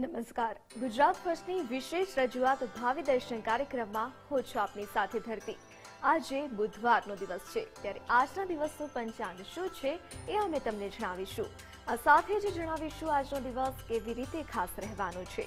નમસ્કાર. ગુજરાત ફર્સ્ટની વિશેષ રજૂઆત ભાવિ દર્શન કાર્યક્રમમાં હું છું આપની સાથે ધરતી. આજે બુધવારનો દિવસ છે. ત્યારે આજના દિવસનું પંચાંગ શું છે એ અમે તમને જણાવીશું. આ સાથે જ જણાવીશું આજનો દિવસ કેવી રીતે ખાસ રહેવાનો છે.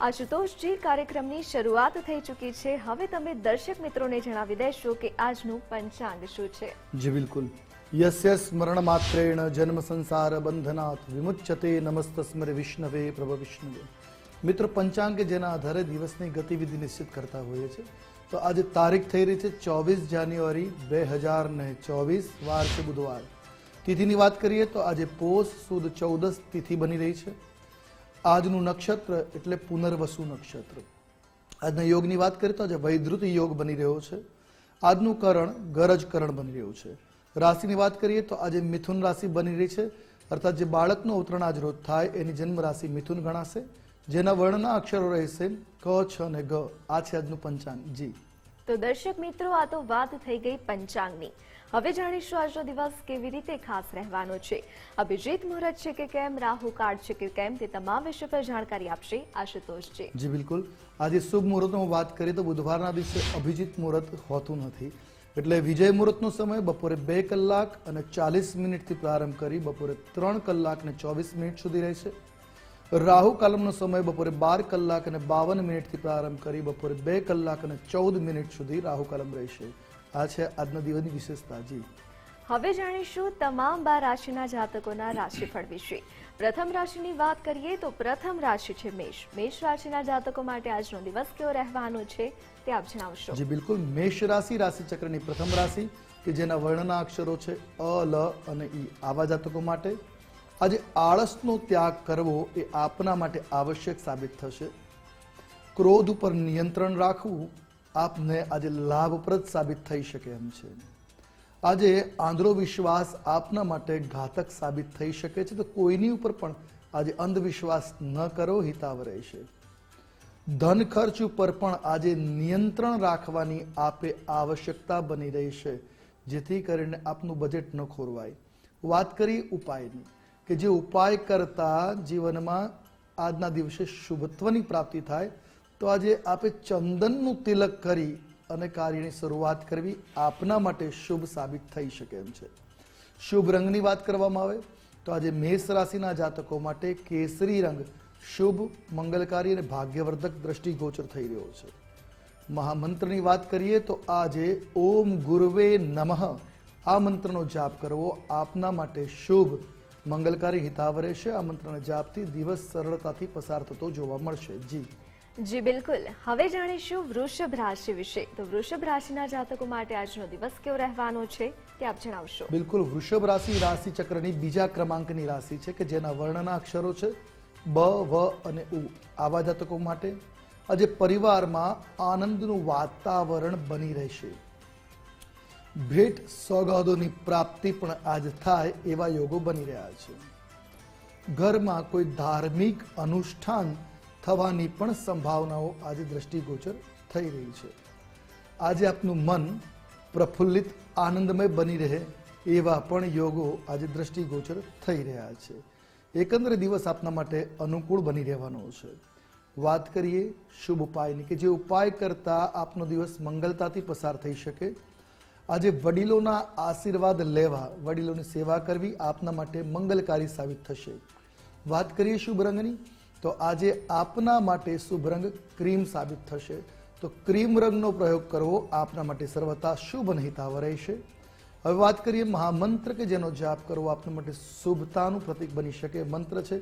આશુતોષજી કાર્યક્રમની શરૂઆત થઈ ચૂકી છે. હવે તમે દર્શક મિત્રોને જણાવી દેશો કે આજનું પંચાંગ શું છે? જી, બિલકુલ. યસ્ય સ્મરણ માત્રેણ જન્મ સંસાર બંધનાથ વિમુચ્યતે નમસ્તસ્મરે વિષ્ણવે પ્રભ વિષ્ણવે. મિત્રો, પંચાંગ કે જેના આધારે દિવસની ગતિવિધિ નિશ્ચિત કરતા હોઈએ છે તો આજે તારીખ થઈ રહી છે ચોવીસ જાન્યુઆરી બે હજાર ને ચોવીસ, વાર છે બુધવાર. તિથિની વાત કરીએ તો આજે પોષ સુદ ચૌદસ તિથિ બની રહી છે. આજનું નક્ષત્ર એટલે પુનર્વસુ નક્ષત્ર. આજના યોગની વાત કરીએ તો આજે વૈદ્રુત યોગ બની રહ્યો છે. આજનું કરણ ગરજ કરણ બની રહ્યું છે. રાશિની વાત કરીએ તો આજે મિથુન રાશિ બની રહી છે. અર્થાત જે બાળકનું અવતરણ આજ રોજ થાય, એની જન્મ રાશિ મિથુન ગણાશે. જેના વર્ણના અક્ષરો રહેશે ક, છ અને ગ. આ છે આજનું પંચાંગ. જી. તો દર્શક મિત્રો, આ તો વાત થઈ ગઈ પંચાંગની. હવે જાણીશું આજનો દિવસ કેવી રીતે ખાસ રહેવાનો છે. અભિજીત મુહૂર્ત છે કે કેમ, રાહુ કાર્ડ છે કે કેમ, તે તમામ વિષય પર જાણકારી આપશે આશુતોષજી જી. બિલકુલ. આજે શુભ મુહૂર્તનો વાત કરીએ તો બુધવારના દિવસે અભિજીત મુહૂર્ત હોતું નથી. એટલે વિજય મુહૂર્તનો સમય બપોરે બે કલાક અને ચાલીસ મિનિટથી પ્રારંભ કરી બપોરે ત્રણ કલાક અને ચોવીસ મિનિટ સુધી રહેશે. રાહુ કાલમનો સમય બપોરે બાર કલાક અને બાવન મિનિટથી પ્રારંભ કરી બપોરે બે કલાક અને ચૌદ મિનિટ સુધી રાહુ કાલમ રહેશે. આ છે આજના દિવસની વિશેષતા જી. હવે જાણીશું તમામ બાર રાશિના જાતકોના રાશિફળ વિશે. પ્રથમ રાશિની વાત કરીએ તો પ્રથમ રાશિ છે મેષ. મેષ રાશિના જાતકો માટે આજનો દિવસ કેવો રહેવાનો છે તે આપ જણાવશો. જી બિલકુલ. મેષ રાશિ રાશિ ચક્રની પ્રથમ રાશિ કે જેના વર્ણના અક્ષરો છે અ લ અને ઈ. આવા જાતકો માટે આજે આળસનો ત્યાગ કરવો એ આપના માટે આવશ્યક સાબિત થશે. ક્રોધ ઉપર નિયંત્રણ રાખવું આપને આજે લાભપ્રદ સાબિત થઈ શકે એમ છે. આજે આંધળો વિશ્વાસ આપના માટે ઘાતક સાબિત થઈ શકે છે, તો કોઈની ઉપર પણ આજે અંધવિશ્વાસ ન કરો હિતાવ રહેશે. ધન ખર્ચ ઉપર પણ આજે નિયંત્રણ રાખવાની આપે આવશ્યકતા બની રહી છે જેથી કરીને આપનું બજેટ ન ખોરવાય. વાત કરી ઉપાયની, કે જે ઉપાય કરતા જીવનમાં આજના દિવસે શુભત્વની પ્રાપ્તિ થાય તો આજે આપે ચંદનનું તિલક કરી અને કાર્યની શરૂઆત કરવી આપના માટે શુભ સાબિત થઈ શકે એમ છે. શુભ રંગની વાત કરવામાં આવે તો આજે મેષ રાશિના જાતકો માટે કેસરી રંગ શુભ, મંગલકારી અને ભાગ્યવર્ધક દ્રષ્ટિગોચર થઈ રહ્યો છે. મહામંત્રની વાત કરીએ તો આજે ઓમ ગુરવે નમઃ. આ મંત્રનો જાપ કરવો આપના માટે શુભ. મંગલકારી હિતાવ રહેશે આ મંત્રના જાપથી દિવસ સરળતાથી પસાર થતો જોવા મળશે. જી. જી, બિલકુલ. હવે જાણીશું વૃષભ રાશિ વિશે. તો વૃષભ રાશિના જાતકો માટે આજનો દિવસ કેવો રહેવાનો છે તે આપ જણાવશો. બિલકુલ, વૃષભ રાશિ રાશિ ચક્રની બીજા ક્રમાંકની રાશિ છે કે જેના વર્ણના અક્ષરો છે બ, વ અને ઉ. આવા જાતકો માટે આજે પરિવારમાં આનંદનું વાતાવરણ બની રહેશે. ભેટ સોગાદોની પ્રાપ્તિ પણ આજ થાય એવા યોગો બની રહ્યા છે. ઘરમાં કોઈ ધાર્મિક અનુષ્ઠાન થવાની પણ સંભાવનાઓ આજે દ્રષ્ટિગોચર થઈ રહી છે. આજે આપનું મન પ્રફુલ્લિત, આનંદમય બની રહે એવા પણ યોગો આજે દ્રષ્ટિગોચર થઈ રહ્યા છે. એકંદરે દિવસ આપના માટે અનુકૂળ બની રહેવાનો છે. વાત કરીએ શુભ ઉપાયની કે જે ઉપાય કરતા આપનો દિવસ મંગલતાથી પસાર થઈ શકે. આજે વડીલોના આશીર્વાદ લેવા, વડીલોની સેવા કરવી આપના માટે મંગલકારી સાબિત થશે. વાત કરીએ શુભ રંગની તો આજે આપના માટે શુભ રંગ ક્રીમ સાબિત થશે. તો ક્રીમ રંગનો પ્રયોગ કરવો આપના માટે સર્વતા શુભ અને રહેશે. હવે વાત કરીએ મહામંત્ર કે જેનો જાપ કરવો આપના માટે શુભતાનું પ્રતીક બની શકે મંત્ર છે,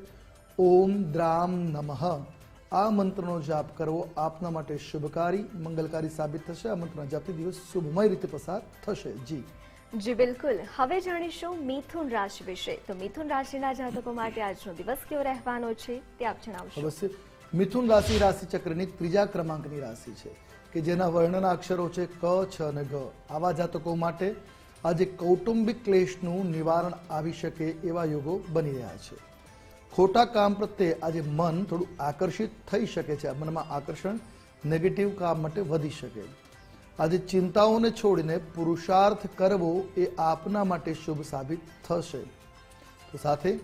ઓમ દ્રામ નમઃ આ મંત્રનો જાપ કરવો આપના માટે શુભકારી, મંગલકારી સાબિત થશે. આ મંત્રના જાપથી દિવસ શુભમય રીતે પસાર થશે. જી. જી, બિલકુલ. હવે જાણીશું મિથુન રાશિ વિશે. તો મિથુન રાશિના જાતકો માટે આજનો દિવસ કેવો રહેવાનો છે તે આપ જણાવશો. અવશ્ય મિથુન રાશિ રાશિ ચક્રની ત્રીજા ક્રમાંકની રાશિ છે, કે જેના વર્ણના અક્ષરો છે ક, છ અને ગ આવા જાતકો માટે આજે કૌટુંબિક ક્લેશનું નિવારણ આવી શકે એવા યોગો બની રહ્યા છે. ખોટા કામ પ્રત્યે આજે મન થોડું આકર્ષિત થઈ શકે છે. મનમાં આકર્ષણ નેગેટિવ કામ માટે વધી શકે. આજે ચિંતાઓને છોડીને પુરુષાર્થ કરવો એ આપના માટે શુભ સાબિત થશે. તો સાથે,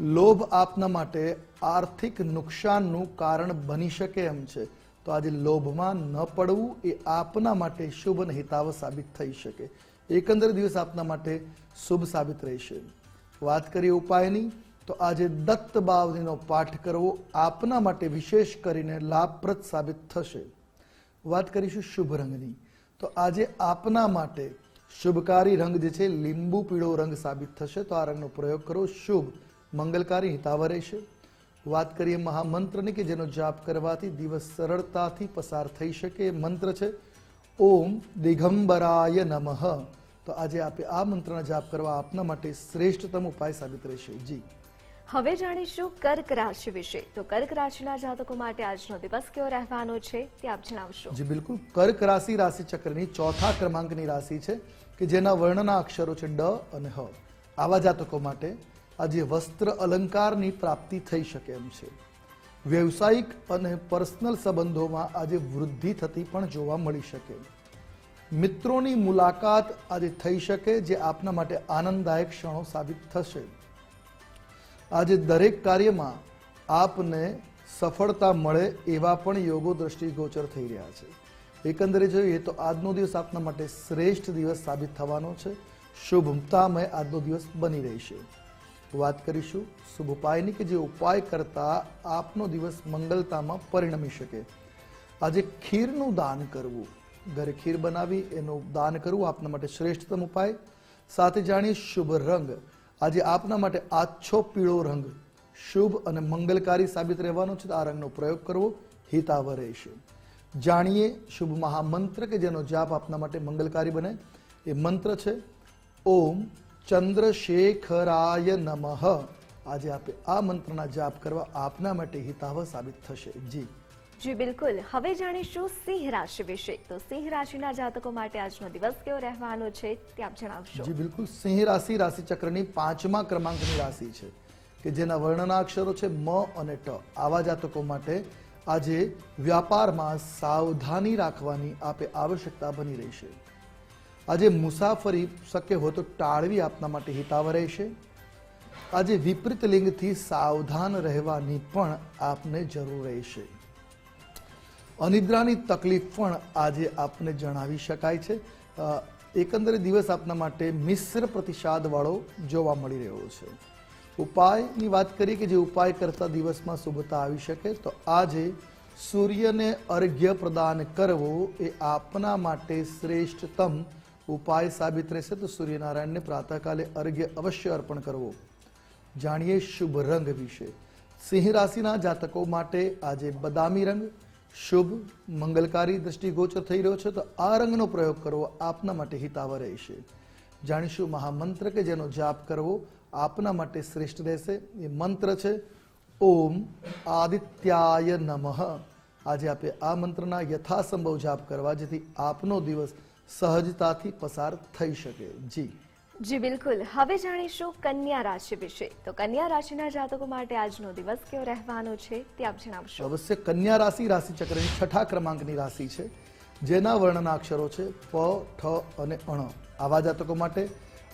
લોભ આપના માટે આર્થિક નુકસાનનું કારણ બની શકે એમ છે. તો આજે લોભમાં ન પડવું એ આપના માટે શુભ અને હિતાવ સાબિત થઈ શકે. એકંદર દિવસ આપના માટે શુભ સાબિત રહેશે. વાત કરીએ ઉપાયની, તો આજે દત્ત બાવનીનો પાઠ કરવો આપના માટે વિશેષ કરીને લાભપ્રદ સાબિત થશે. વાત કરીશું શુભ રંગની. તો આજે આપના માટે શુભકારી રંગ જે છે, લીંબુ પીળો રંગ સાબિત થશે. તો આ રંગનો પ્રયોગ કરો. શુભ. મંગલકારી હિતાવ રહેશે. વાત કરીએ મહામંત્રની કે જેનો જાપ કરવાથી દિવસ સરળતાથી પસાર થઈ શકે. મંત્ર છે, ઓમ દિગંબરાય નમઃ. તો આજે આપે આ મંત્રના જાપ કરવા આપના માટે શ્રેષ્ઠતમ ઉપાય સાબિત રહેશે. જી. હવે જાણીશું કર્ક રાશિ વિશે. તો કર્ક રાશિના જાતકો માટે આજનો દિવસ કેવો રહેવાનો છે તે આપ જણાવશો. જી, બિલકુલ. કર્ક રાશિ રાશિ ચક્રની ચોથા ક્રમાંકની રાશિ છે કે જેના વર્ણના અક્ષરો છે ડ અને હ. આવા જાતકો માટે આજે વસ્ત્ર અલંકારની પ્રાપ્તિ થઈ શકે એમ છે. વ્યવસાયિક અને પર્સનલ સંબંધોમાં આજે વૃદ્ધિ થતી પણ જોવા મળી શકે. મિત્રોની મુલાકાત આજે થઈ શકે જે આપના માટે આનંદદાયક ક્ષણો સાબિત થશે. આજે દરેક કાર્યમાં આપને સફળતા મળે એવા પણ યોગો દ્રષ્ટિગોચર થઈ રહ્યા છે. એકંદરે જોઈએ તો આજનો દિવસ આપના માટે શ્રેષ્ઠ દિવસ સાબિત થવાનો છે. શુભતામય આજનો દિવસ બની રહેશે. વાત કરીશું શુભ ઉપાયની કે જે ઉપાય કરતા આપનો દિવસ મંગલતામાં પરિણમી શકે. આજે ખીરનું દાન કરવું. ઘરે ખીર બનાવી એનું દાન કરવું આપના માટે શ્રેષ્ઠતમ ઉપાય. સાથે જાણીએ શુભ રંગ. આજે આપના માટે આછો પીળો રંગ શુભ અને મંગલકારી સાબિત રહેવાનો છે. આ રંગનો પ્રયોગ કરવો હિતાવ રહેશે. જાણીએ શુભ મહામંત્ર કે જેનો જાપ આપના માટે મંગલકારી બને? એ મંત્ર છે, ઓમ ચંદ્રશેખરાય નમઃ. આજે આપે આ મંત્રના જાપ કરવા આપના માટે હિતાવ સાબિત થશે. જી. જી, બિલકુલ. હવે જાણીશું સિંહ રાશિ વિશે. તો સિંહ રાશિના જાતકો માટે આજનો દિવસ કેવો રહેવાનો છે તે આપ જણાવશો. જી, બિલકુલ. સિંહ રાશિ રાશિ ચક્રની પાંચમા ક્રમાંકની રાશિ છે, કે જેના વર્ણના અક્ષરો છે મ અને ટ. આવા જાતકો માટે આજે વ્યાપારમાં સાવધાની રાખવાની આપે આવશ્યકતા બની રહેશે આજે મુસાફરી શક્ય હોય તો ટાળવી આપના માટે હિતાવ રહેશે આજે વિપરીત લિંગથી સાવધાન રહેવાની પણ આપને જરૂર રહેશે અનિદ્રાની તકલીફ પણ આજે આપને જણાવી શકાય છે. એકંદરે દિવસ આપના માટે મિશ્ર પ્રતિસાદવાળો જોવા મળી રહ્યો છે. ઉપાયની વાત કરીએ કે જે ઉપાય કરતા દિવસમાં શુભતા આવી શકે, તો આજે સૂર્યને અર્ઘ્ય પ્રદાન કરવો એ આપના માટે શ્રેષ્ઠતમ ઉપાય સાબિત રહેશે. તો સૂર્યનારાયણને પ્રાતઃકાલે અર્ઘ્ય અવશ્ય અર્પણ કરવો. જાણીએ શુભ રંગ વિશે. સિંહ રાશિના જાતકો માટે આજે બદામી રંગ શુભ, મંગલકારી દ્રષ્ટિગોચર થઈ રહ્યો છે, તો આ રંગનો પ્રયોગ કરવો આપના માટે હિતાવ રહેશે. જાણીશું મહામંત્ર કે જેનો જાપ કરવો આપના માટે શ્રેષ્ઠ રહેશે? એ મંત્ર છે, ઓમ આદિત્યાય નમઃ. આજે આપે આ મંત્રના યથાસંભવ જાપ કરવા જેથી આપનો દિવસ સહજતાથી પસાર થઈ શકે. જી. જી, બિલકુલ. હવે જાણીશું કન્યા રાશિ વિશે. તો કન્યા રાશિના જાતકો માટે આજનો દિવસ કેવો રહેવાનો છે તે આપ જણાવશો. અવશ્ય કન્યા રાશિ રાશિ ચક્રની છઠ્ઠા ક્રમાંકની રાશિ છે, જેના વર્ણના અક્ષરો છે પ, ઠ અને અણ. આવા જાતકો માટે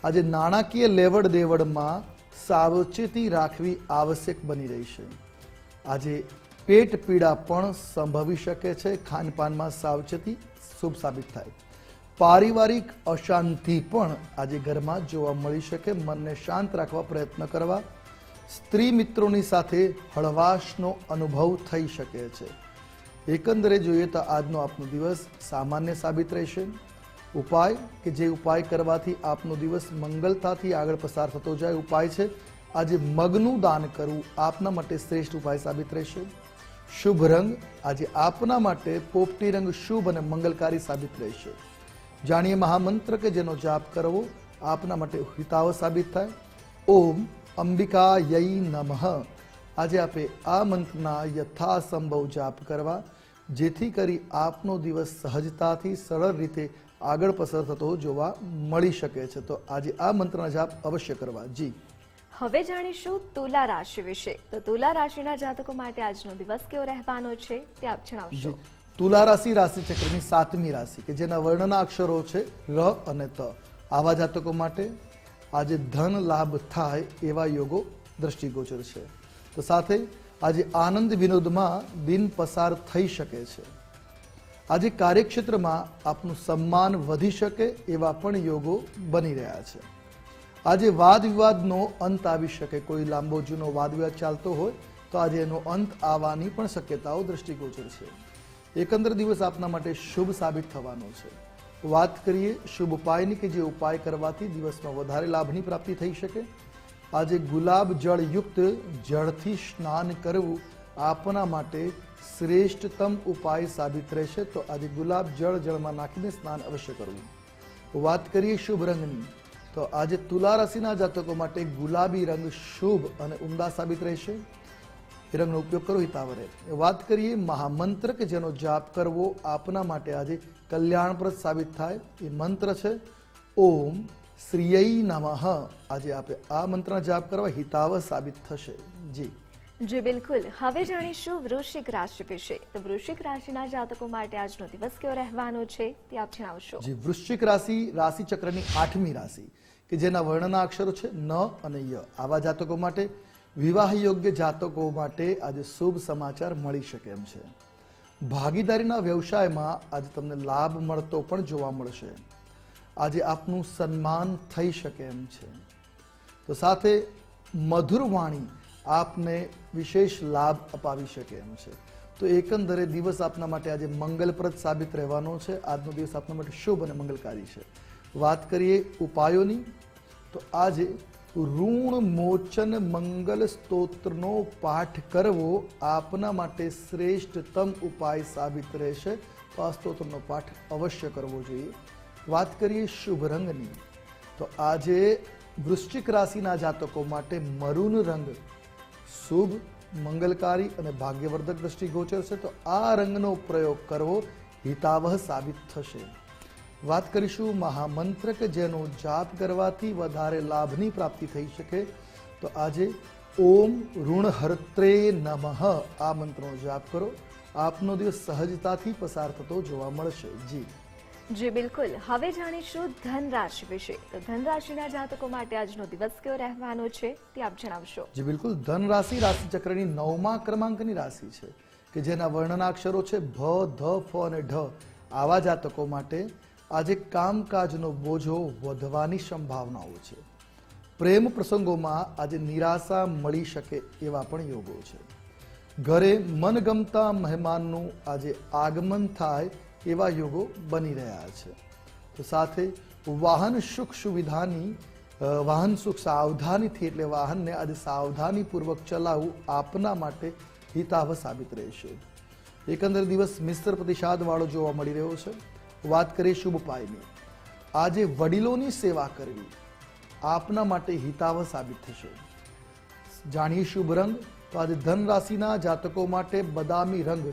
આજે નાણાકીય લેવડ દેવડમાં સાવચેતી રાખવી આવશ્યક બની રહી છે. આજે પેટ પીડા પણ સંભવી શકે છે, ખાનપાનમાં સાવચેતી શુભ સાબિત થાય. પારિવારિક અશાંતિ પણ આજે ઘરમાં જોવા મળી શકે. મનને શાંત રાખવા પ્રયત્ન કરવા સ્ત્રી મિત્રોની સાથે હળવાશનો અનુભવ થઈ શકે છે. એકંદરે જોઈએ તો આજનો આપનો દિવસ સામાન્ય સાબિત રહેશે. ઉપાય કે જે ઉપાય કરવાથી આપનો દિવસ મંગલતાથી આગળ પસાર થતો જાય, ઉપાય છે. આજે મગનું દાન કરવું આપના માટે શ્રેષ્ઠ ઉપાય સાબિત રહેશે. શુભ રંગ આજે આપના માટે પોપટી રંગ શુભ અને મંગલકારી સાબિત રહેશે. જાણીએ મહામંત્ર કે જેનો જાપ કરવો આપના માટે હિતાવ સાબિત થાય. ઓમ અંબિકા યઈ નમઃ. આજે આપે આ મંત્રના યથાસંભવ જાપ કરવા જેથી કરી આપનો દિવસ સહજતાથી સરળ રીતે આગળ પસાર થતો જોવા મળી શકે છે. તો આજે આ મંત્રના જાપ અવશ્ય કરવા. જી. હવે જાણીશું તુલા રાશિ વિશે. તો તુલા રાશિના જાતકો માટે આજનો દિવસ કેવો રહેવાનો છે તે આપ જણાવશો. તુલા રાશિ રાશિ ચક્રની સાતમી રાશિ, કે જેના વર્ણના અક્ષરો છે ર અને ત. આવા જાતકો માટે આજે ધન લાભ થાય એવા યોગો દ્રષ્ટિગોચર છે. તો સાથે આજે આનંદ વિનોદમાં દિન પસાર થઈ શકે છે. આજે કાર્યક્ષેત્રમાં આપનું સન્માન વધી શકે એવા પણ યોગો બની રહ્યા છે. આજે વાદ વિવાદનો અંત આવી શકે. કોઈ લાંબો જૂનો વાદ વિવાદ ચાલતો હોય તો આજે એનો અંત આવવાની પણ શક્યતાઓ દ્રષ્ટિગોચર છે. એકંદર દિવસ આપના માટે શુભ સાબિત થવાનો છે. વાત કરીએ શુભ ઉપાયની કે જે ઉપાય કરવાથી દિવસમાં વધારે લાભની પ્રાપ્તિ થઈ શકે. આજે ગુલાબ જળયુક્ત જળથી સ્નાન કરવું આપના માટે શ્રેષ્ઠતમ ઉપાય સાબિત રહેશે. તો આજે ગુલાબ જળ જળમાં નાખીને સ્નાન અવશ્ય કરવું. વાત કરીએ શુભ રંગની. તો આજે તુલા રાશિના જાતકો માટે ગુલાબી રંગ શુભ અને ઉમદા સાબિત રહેશે. એ રંગનો ઉપયોગ કરો હિતાવરે વાત કરીએ મહામંત્ર કે જેનો જાપ કરવો આપના માટે આજે કલ્યાણપ્રદ સાબિત થાય. એ મંત્ર છે ઓમ શ્રીય નમઃ. આજે આપે આ મંત્રના જાપ કરવા હિતાવ સાબિત થશે. જી. જી બિલકુલ. હવે જાણીશું વૃશ્ચિક રાશિ વિશે. તો વૃશ્ચિક રાશિના જાતકો માટે આજનો દિવસ કેવો રહેવાનો છે તે આપ જણાવશો. જી વૃશ્ચિક રાશિ રાશિ ચક્રની આઠમી રાશિ કે જેના વર્ણના અક્ષરો છે ન અને ય. આવા જાતકો માટે વિવાહ યોગ્ય જાતકો માટે આજે શુભ સમાચાર મળી શકે એમ છે. ભાગીદારીના વ્યવસાયમાં આજે તમને લાભ મળતો પણ જોવા મળશે. આજે આપનું સન્માન થઈ શકે એમ છે. તો સાથે મધુર વાણી આપને વિશેષ લાભ અપાવી શકે એમ છે. તો એકંદરે દિવસ આપના માટે આજે મંગલપ્રદ સાબિત રહેવાનો છે. આજનો દિવસ આપના માટે શુભ અને મંગલકારી છે. વાત કરીએ ઉપાયોની, તો આજે ઋણ મોચન મંગલ સ્તોત્રનો પાઠ કરવો આપના માટે શ્રેષ્ઠતમ ઉપાય સાબિત રહેશે. તો આ સ્તોત્રનો પાઠ અવશ્ય કરવો જોઈએ. વાત કરીએ શુભ રંગની. તો આજે વૃશ્ચિક રાશિના જાતકો માટે મરૂન રંગ શુભ, મંગલકારી અને ભાગ્યવર્ધક દ્રષ્ટિગોચર છે તો આ રંગનો પ્રયોગ કરવો હિતાવહ સાબિત થશે. વાત કરીશું મહામંત્ર કે જેનો જાપ કરવાથી વધારે લાભની પ્રાપ્તિ થઈ શકે. તો આજે ઓમ ઋણહર્ત્રે નમઃ. આ મંત્રનો જાપ કરો. આપનો દિવસ સહજતાથી પસાર થતો જોવા મળશે. જી. જી બિલકુલ. હવે જાણીશું ધનરાશિ વિશે. તો ધન રાશિના જાતકો માટે આજનો દિવસ કેવો રહેવાનો છે તે આપ જણાવશો. જી બિલકુલ. ધન રાશિ રાશિ ચક્રની નવમા ક્રમાંકની રાશિ છે કે જેના વર્ણના અક્ષરો છે ભ ધ ફ અને ઢ. આવા જાતકો માટે આજે કામકાજનો બોજો વધવાની સંભાવનાઓ છે. પ્રેમ પ્રસંગોમાં આજે નિરાશા મળી શકે એવા પણ યોગો છે. ઘરે મનગમતા મહેમાનનું આજે આગમન થાય એવા યોગો બની રહ્યા છે. તો સાથે વાહન સુખ સુવિધાની વાહન સુખ સાવધાનીથી એટલે વાહનને આજે સાવધાનીપૂર્વક ચલાવવું આપના માટે હિતાવ સાબિત રહેશે. એકંદર દિવસ મિશ્ર પ્રતિસાદવાળો જોવા મળી રહ્યો છે. વાત કરીએ શુભ પાયની આજે વડીલોની સેવા કરવી આપના માટે હિતાવ સાબિત થશે. જાણીએ શુભ રંગ, તો આજે ધન રાશિના જાતકો માટે બદામી રંગ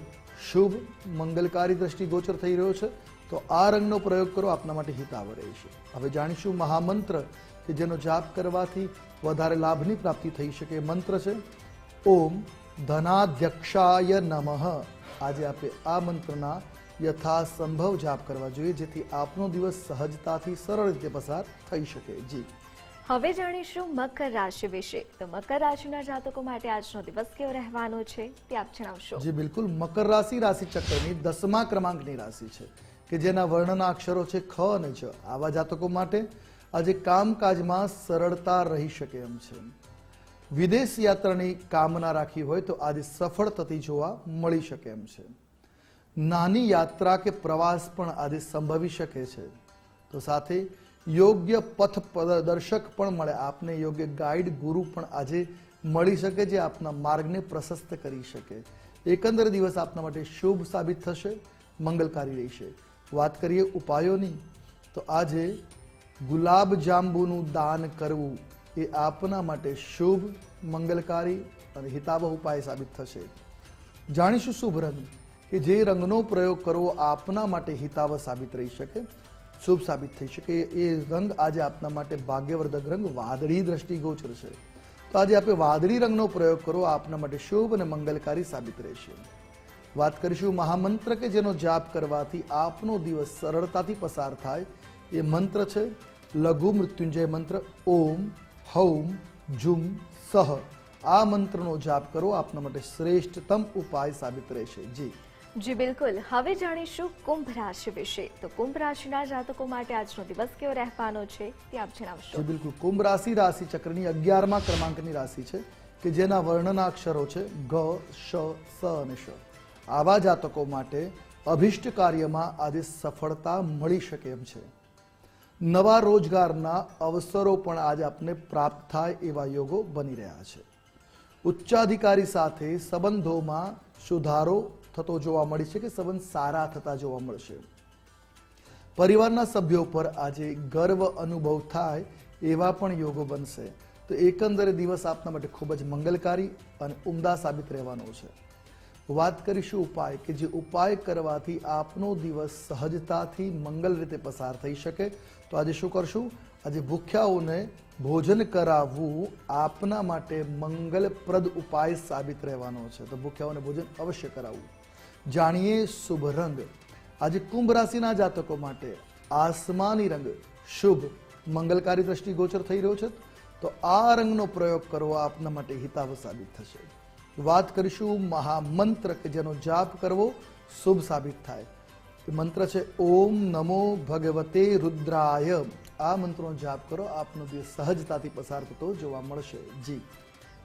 શુભ, મંગલકારી દ્રષ્ટિ ગોચર થઈ રહ્યો છે, તો આ રંગનો પ્રયોગ કરો, આપના માટે હિતાવ રહેશે હવે જાણીશું મહામંત્ર, કે જેનો જાપ કરવાથી વધારે લાભની પ્રાપ્તિ થઈ શકે. મંત્ર છે, ઓમ ધનાધ્યક્ષાય નમઃ. આજે આપે આ મંત્રના યથાસંભવ જાપ કરવા જોઈએ જેથી આપનો દિવસ સહજતાથી સરળ રીતે પસાર થઈ શકે. જી. હવે જાણીશું મકર રાશિ વિશે. તો મકર રાશિના જાતકો માટે આજનો દિવસ કેવો રહેવાનો છે તે આપ જણાવશો. જી બિલકુલ. મકર રાશિ રાશિ ચક્રની દસમા ક્રમાંકની રાશિ છે કે જેના વર્ણના અક્ષરો છે ખ અને જ. આવા જાતકો માટે આજે કામકાજમાં સરળતા રહી શકે એમ છે. વિદેશ યાત્રાની કામના રાખી હોય તો આજે સફળ થતી જોવા મળી શકે એમ છે. નાની યાત્રા કે પ્રવાસ પણ આજે સંભવી શકે છે. તો સાથે યોગ્ય પથ દર્શક પણ મળે. આપને યોગ્ય ગાઈડ, ગુરુ પણ આજે મળી શકે જે આપના માર્ગને પ્રશસ્ત કરી શકે. એકંદર દિવસ આપના માટે શુભ સાબિત થશે, મંગલકારી રહેશે. વાત કરીએ ઉપાયોની, તો આજે ગુલાબ જાંબુનું દાન કરવું એ આપના માટે શુભ, મંગલકારી અને હિતાવહ ઉપાય સાબિત થશે. જાણીશું શુભ રંગ. કે જે રંગનો પ્રયોગ કરવો આપના માટે હિતાવહ સાબિત રહી શકે, શુભ સાબિત થઈ શકે. એ રંગ આજે આપના માટે ભાગ્યવર્ધક રંગ, વાદળી દ્રષ્ટિગોચર છે. તો આજે આપણે વાદળી રંગનો પ્રયોગ કરવો આપના માટે શુભ અને મંગલકારી સાબિત રહેશે. વાત કરીશું મહામંત્ર કે જેનો જાપ કરવાથી આપનો દિવસ સરળતાથી પસાર થાય. એ મંત્ર છે, લઘુ મૃત્યુંજય મંત્ર, ઓમ, હૌમ, જુમ, સહ. આ મંત્રનો જાપ કરો આપના માટે શ્રેષ્ઠતમ ઉપાય સાબિત રહેશે. જી. જી, બિલકુલ. હવે જાણીશું કુંભ રાશિ વિશે. તો કુંભ રાશિના જાતકો માટે આજનો દિવસ કેવો રહેવાનો છે તે આપ જણાવશો. જી, બિલકુલ. કુંભ રાશિ રાશિ ચક્રની અગિયારમા ક્રમાંકની રાશિ છે કે જેના વર્ણના અક્ષરો છે ગ શ, સ અને શ. આવા જાતકો માટે અભિષ્ટ કાર્યમાં આજે સફળતા મળી શકે એમ છે. નવા રોજગારના અવસરો પણ આજે આપને પ્રાપ્ત થાય એવા યોગો બની રહ્યા છે. ઉચ્ચાધિકારી સાથે સંબંધોમાં સુધારો થતો જોવા મળી છે કે સંબંધ સારા થતા જોવા મળશે. પરિવારના સભ્યો પર આજે ગર્વ અનુભવ થાય એવા પણ યોગો બનશે. તો એકંદરે દિવસ આપના માટે ખૂબ જ મંગલકારી અને ઉમદા સાબિત રહેવાનો છે. વાત કરીશું ઉપાય કે જે ઉપાય કરવાથી આપનો દિવસ સહજતાથી મંગલ રીતે પસાર થઈ શકે. તો આજે શું કરશું? આજે ભૂખ્યાઓને ભોજન કરાવવું આપના માટે મંગલપ્રદ ઉપાય સાબિત રહેવાનો છે. તો ભૂખ્યાઓને ભોજન અવશ્ય કરાવવું. જાણીએ શુભ રંગ. આજે કુંભ રાશિના જાતકો માટે આસમાની રંગ શુભ, મંગલકારી દ્રષ્ટિ ગોચર થઈ રહ્યો છે. તો આ રંગનો પ્રયોગ કરવો આપના માટે હિતાવ સાબિત થશે. વાત કરીશું મહામંત્ર કે જેનો જાપ કરવો શુભ સાબિત થાય. મંત્ર છે, ઓમ નમો ભગવતે રુદ્રાય. આ મંત્રનો જાપ કરો, આપનો દિવસ સહજતાથી પસાર થતો જોવા મળશે. જી.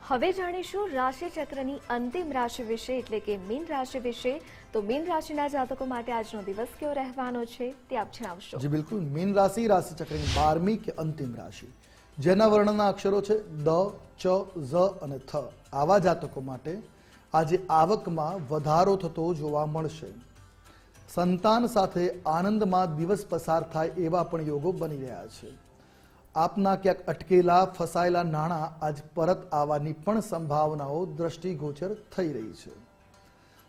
હવે જાણીશું રાશિ ચક્રની અંતિમ રાશિ વિશે, એટલે કે મીન રાશિ વિશે. તો મીન રાશિના જાતકો માટે આજનો દિવસ કેવો રહેવાનો છે તે આપ જણાવશો. જી, બિલકુલ. મીન રાશિ રાશિ ચક્રની બારમી કે અંતિમ રાશિ. જેના વર્ણના અક્ષરો છે દ, ચ, ઝ અને થ. આવા જાતકો માટે આજે આવકમાં વધારો થતો જોવા મળશે. સંતાન સાથે આનંદમાં દિવસ પસાર થાય એવા પણ યોગો બની રહ્યા છે. આપના ક્યાંક અટકેલા, ફસાયેલા નાણાં આજ પરત આવવાની પણ સંભાવનાઓ દ્રષ્ટિગોચર થઈ રહી છે.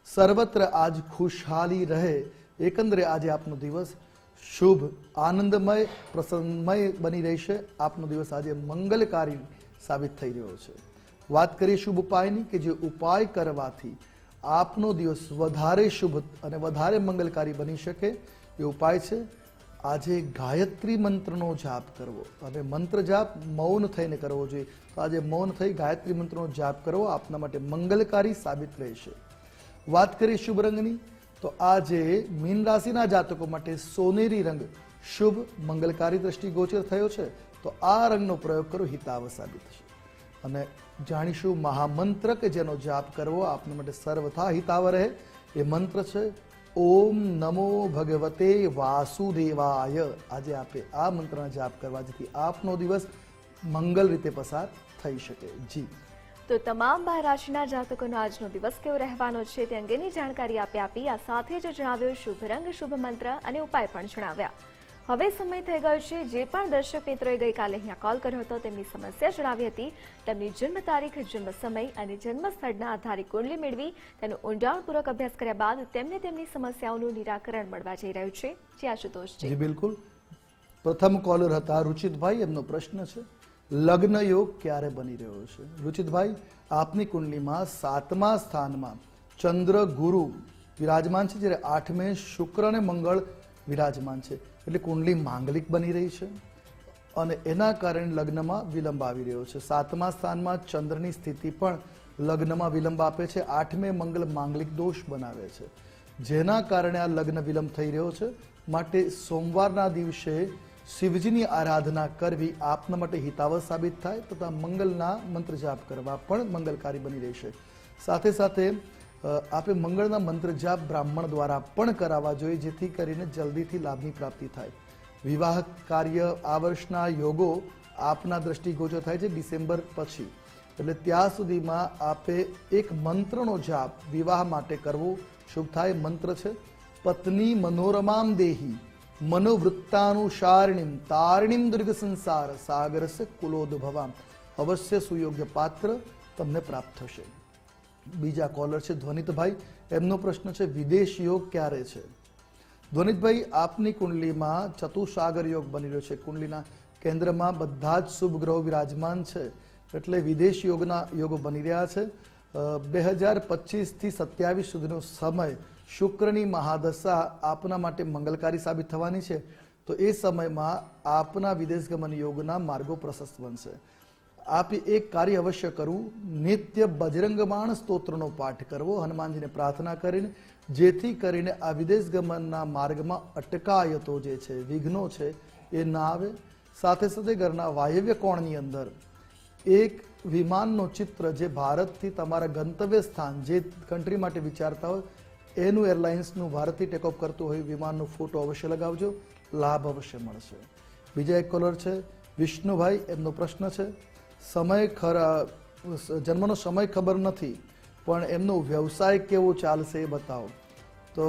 સર્વત્ર આજ ખુશહાલી રહે, એકંદરે આજે આપનો દિવસ શુભ, આનંદમય, પ્રસન્નમય બની રહેશે. આપનો દિવસ આજે મંગલકારી સાબિત થઈ રહ્યો છે. વાત કરીએ શુભ ઉપાયની કે જે ઉપાય કરવાથી આપનો દિવસ વધારે શુભ અને વધારે મંગલકારી બની શકે એ ઉપાય છે. આજે ગાયત્રી મંત્રનો જાપ કરવો. અને મંત્ર જાપ મૌન થઈને કરવો જોઈએ. તો આજે મૌન થઈ ગાયત્રી મંત્રનો જાપ કરવો આપના માટે મંગલકારી સાબિત રહેશે. વાત કરીએ શુભ રંગની, તો આજે મીન રાશિના જાતકો માટે સોનેરી રંગ શુભ મંગલકારી દ્રષ્ટિ ગોચર થયો છે. તો આ રંગનો પ્રયોગ કરો હિતાવ સાબિત છે. અને જાણીશું મહામંત્ર કે જેનો જાપ કરવો આપના માટે સર્વથા હિતાવ રહે. એ મંત્ર છે ઓમ નમો ભગવતે વાસુદેવાય. આજે આપે આ મંત્રના જાપ કરવા જેથી આપનો દિવસ મંગલ રીતે પસાર થઈ શકે. જી. તો તમામ રાશિના જાતકોનો આજનો દિવસ કેવો રહેવાનો છે તે અંગેની જાણકારી આપી આપી આ સાથે જ જણાવ્યું શુભ રંગ, શુભ મંત્ર અને ઉપાય પણ જણાવ્યા. હવે સમય થઈ ગયો છે. જે પણ દર્શક મિત્રોએ ગઈકાલે અહીંયા કોલ કર્યો હતો તેમની સમસ્યા જણાવી હતી. તેમની જન્મ તારીખ, જન્મ સમય અને જન્મ સ્થળના આધારે કુંડલી મેળવી તેનો ઊંડાણપૂર્વક અભ્યાસ કર્યા બાદ તેમને તેમની સમસ્યાઓનું નિરાકરણ મળવા જઈ રહ્યું છે. જે આશુતોષ છે બિલકુલ. પ્રથમ કોલર હતા રુચિતભાઈ. એમનો પ્રશ્ન છે, લગ્ન યોગ ક્યારે બની રહ્યો છે? રુચિતભાઈ, આપની કુંડલીમાં સાતમા સ્થાનમાં ચંદ્ર ગુરુ વિરાજમાન છે, જ્યારે આઠમે શુક્ર અને મંગળ વિરાજમાન છે. એટલે કુંડલી માંગલિક બની રહી છે. અને એના કારણે લગ્નમાં વિલંબ આવી રહ્યો છે. સાતમા સ્થાનમાં ચંદ્રની સ્થિતિ પણ લગ્નમાં વિલંબ આપે છે. આઠમે મંગલ માંગલિક દોષ બનાવે છે. જેના કારણે આ લગ્ન વિલંબ થઈ રહ્યો છે. માટે સોમવારના દિવસે શિવજીની આરાધના કરવી આપના માટે હિતાવહ સાબિત થાય તથા મંગલના મંત્ર જાપ કરવા પણ મંગલકારી બની રહેશે સાથે સાથે આપે મંગળના મંત્ર જાપ બ્રાહ્મણ દ્વારા પણ કરાવવા જોઈએ, જેથી કરીને જલ્દીથી લાભની પ્રાપ્તિ થાય. વિવાહ કાર્ય આ વર્ષના યોગો આપના દ્રષ્ટિગોચર થાય છે ડિસેમ્બર પછી. એટલે ત્યાં સુધીમાં આપે એક મંત્રનો જાપ વિવાહ માટે કરવો શુભ થાય, મંત્ર છે, પત્ની મનોરમામ દેહી, મનોવૃત્તાનુસારિણીમ, તારિણીમ દુર્ગ સંસાર, સાગરસ કુલોદભવામ, અવશ્ય સુયોગ્ય પાત્ર તમને પ્રાપ્ત થશે. બીજા કોલર છે ધ્વનિતભાઈ. એમનો પ્રશ્ન છે વિદેશ યોગ ક્યારે છે? ધ્વનિતભાઈ, આપની કુંડલીમાં ચતુસાગર યોગ બની રહ્યો છે. કુંડલીના કેન્દ્રમાં બધા જ શુભ ગ્રહો વિરાજમાન છે. એટલે વિદેશ યોગના યોગો બની રહ્યા છે. બે હજાર પચીસથી સત્યાવીસ સુધીનો સમય શુક્રની મહાદશા આપના માટે મંગલકારી સાબિત થવાની છે. તો એ સમયમાં આપના વિદેશ ગમન યોગના માર્ગો પ્રશસ્ત બનશે. આપે એક કાર્ય અવશ્ય કરવું નિત્ય બજરંગબાણ સ્તોત્રનો પાઠ કરવો. હનુમાનજીને પ્રાર્થના કરીને, જેથી કરીને આ વિદેશ ગમનના માર્ગમાં અટકાયતો જે છે, વિઘ્નો છે, એ ના આવે. સાથે સાથે ઘરના વાયવ્ય કોણની અંદર એક વિમાનનો ચિત્ર જે ભારતથી તમારા ગંતવ્ય સ્થાન, જે કન્ટ્રી માટે વિચારતા હોય, એનું એરલાઇન્સનું ભારતથી ટેકઓફ કરતું હોય, વિમાનનો ફોટો અવશ્ય લગાવજો. લાભ અવશ્ય મળશે. બીજા એક કોલર છે. વિષ્ણુભાઈ, એમનો પ્રશ્ન છે. સમય ખરા, જન્મનો સમય ખબર નથી, પણ એમનો વ્યવસાય કેવો ચાલશે એ બતાવો. તો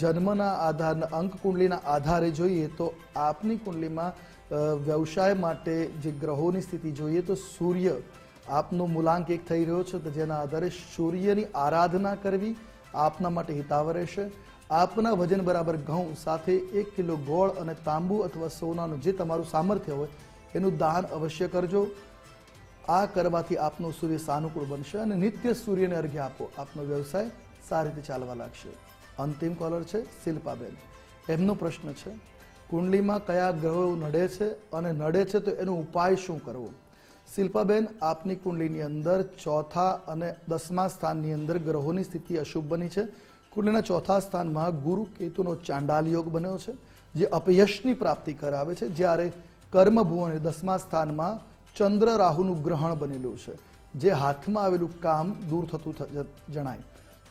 જન્મના આધારના અંક કુંડલીના આધારે જોઈએ તો આપની કુંડલીમાં વ્યવસાય માટે જે ગ્રહોની સ્થિતિ જોઈએ તો સૂર્ય આપનો મૂલાંક એક થઈ રહ્યો છે, તો જેના આધારે સૂર્યની આરાધના કરવી આપના માટે હિતાવ રહેશે. આપના વજન બરાબર ઘઉં સાથે એક કિલો ગોળ અને તાંબુ અથવા સોનાનું જે તમારું સામર્થ્ય હોય, એનું દાન અવશ્ય કરજો. આ કરવાથી આપનો સૂર્ય સાનુકૂળ બનશે અને નિત્ય સૂર્યને અર્ઘ્ય આપો. આપનો વ્યવસાય સારી રીતે ચાલવા લાગશે. અંતિમ કોલર છે શિલ્પાબેન. એમનો પ્રશ્ન છે, કુંડલીમાં કયા ગ્રહો નડે છે અને નડે છે તો એનો ઉપાય શું કરવો? શિલ્પાબેન, આપની કુંડલીની અંદર ચોથા અને દસમા સ્થાનની અંદર ગ્રહોની સ્થિતિ અશુભ બની છે. કુંડલીના ચોથા સ્થાનમાં ગુરુ કેતુનો ચાંડાલ યોગ બન્યો છે, જે અપયશની પ્રાપ્તિ કરાવે છે. જ્યારે કર્મભુવન દસમા સ્થાનમાં ચંદ્ર રાહુનું ગ્રહણ બનેલું છે, જે હાથમાં આવેલું કામ દૂર થતું જણાય.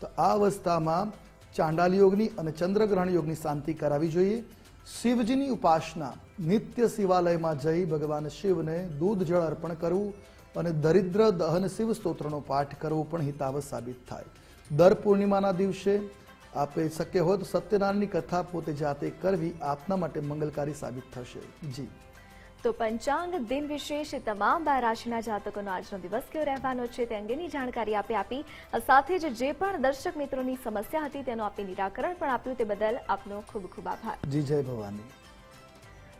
તો આ અવસ્થામાં ચાંડાલ યોગની અને ચંદ્રગ્રહણ યોગની શાંતિ કરાવી જોઈએ. શિવજીની ઉપાસના, નિત્ય શિવાલયમાં જઈ ભગવાન શિવને દૂધ જળ અર્પણ કરવું અને દરિદ્ર દહન શિવ સ્તોત્રનો પાઠ કરવો પણ હિતાવ સાબિત થાય. દર પૂર્ણિમાના દિવસે આપે શક્ય હોય તો સત્યનારાયણની કથા પોતે જાતે કરવી આપના માટે મંગલકારી સાબિત થશે. જી. તો પંચાંગ દિન વિશેષ તમામ બાર રાશિના જાતકોનો આજનો દિવસ કેવો રહેવાનો છે તે અંગેની જાણકારી આપે આપી સાથે જ જે પણ દર્શક મિત્રોની સમસ્યા હતી તેનું આપે નિરાકરણ પણ આપ્યું તે બદલ આપનો ખૂબ ખૂબ આભાર. જી, જય ભવાની.